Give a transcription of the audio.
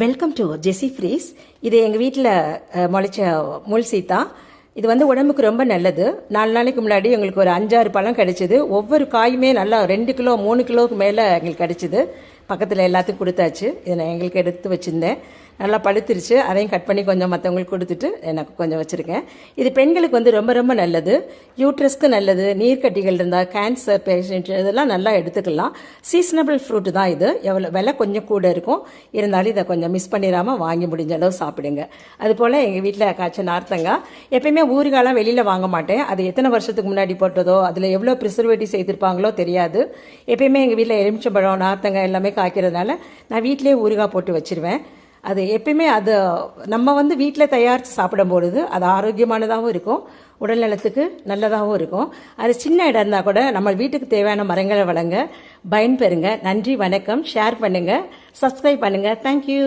Welcome to Jessie freeze இது எங்கள் வீட்டில் முளைச்ச முள் சீத்தா. இது வந்து உடம்புக்கு ரொம்ப நல்லது. நாலு நாளைக்கு முன்னாடி எங்களுக்கு ஒரு அஞ்சாறு பழம் கிடைச்சிது. ஒவ்வொரு காயுமே நல்லா ரெண்டு கிலோ மூணு கிலோவுக்கு மேலே எங்களுக்கு கிடைச்சிது. பக்கத்தில் எல்லாத்துக்கும் கொடுத்தாச்சு. இதை நான் எங்களுக்கு எடுத்து வச்சுருந்தேன். நல்லா படுத்துருச்சு அதையும் கட் பண்ணி கொஞ்சம் மற்றவங்களுக்கு கொடுத்துட்டு எனக்கு கொஞ்சம் வச்சுருக்கேன். இது பெண்களுக்கு வந்து ரொம்ப ரொம்ப நல்லது. யூட்ரஸ்க்கு நல்லது. நீர்க்கட்டிகள் இருந்தால் கேன்சர் பேஷண்ட் இதெல்லாம் நல்லா எடுத்துக்கலாம். சீசனபிள் ஃப்ரூட்டு தான் இது. எவ்வளோ விலை கொஞ்சம் கூட இருக்கும். இருந்தாலும் இதை கொஞ்சம் மிஸ் பண்ணிடாமல் வாங்கி முடிஞ்ச அளவு சாப்பிடுங்க. அதுபோல் எங்கள் வீட்டில் காய்ச்ச நார்த்தங்காய். எப்பயுமே ஊறுகாலாம் வெளியில் வாங்க மாட்டேன். அது எத்தனை வருஷத்துக்கு முன்னாடி போட்டதோ அதில் எவ்வளோ ப்ரிசர்வேட்டிவ் செய்திருப்பாங்களோ தெரியாது. எப்பயுமே எங்கள் வீட்டில் எலுமிச்சம்பழம் நார்த்தங்காய் எல்லாமே காய்க்கிறதுனால நான் வீட்டிலேயே ஊறுகாய் போட்டு வச்சிருவேன். அது எப்பயுமே அது நம்ம வந்து வீட்டில் தயாரித்து சாப்பிடும் பொழுது அது ஆரோக்கியமானதாகவும் இருக்கும். உடல் நலத்துக்கு நல்லதாகவும் இருக்கும். அது சின்ன இடம் இருந்தால் கூட நம்ம வீட்டுக்கு தேவையான மரங்களை வளங்க பயன்பெறுங்க. நன்றி வணக்கம். ஷேர் பண்ணுங்கள் சப்ஸ்கிரைப் பண்ணுங்கள் தேங்க்யூ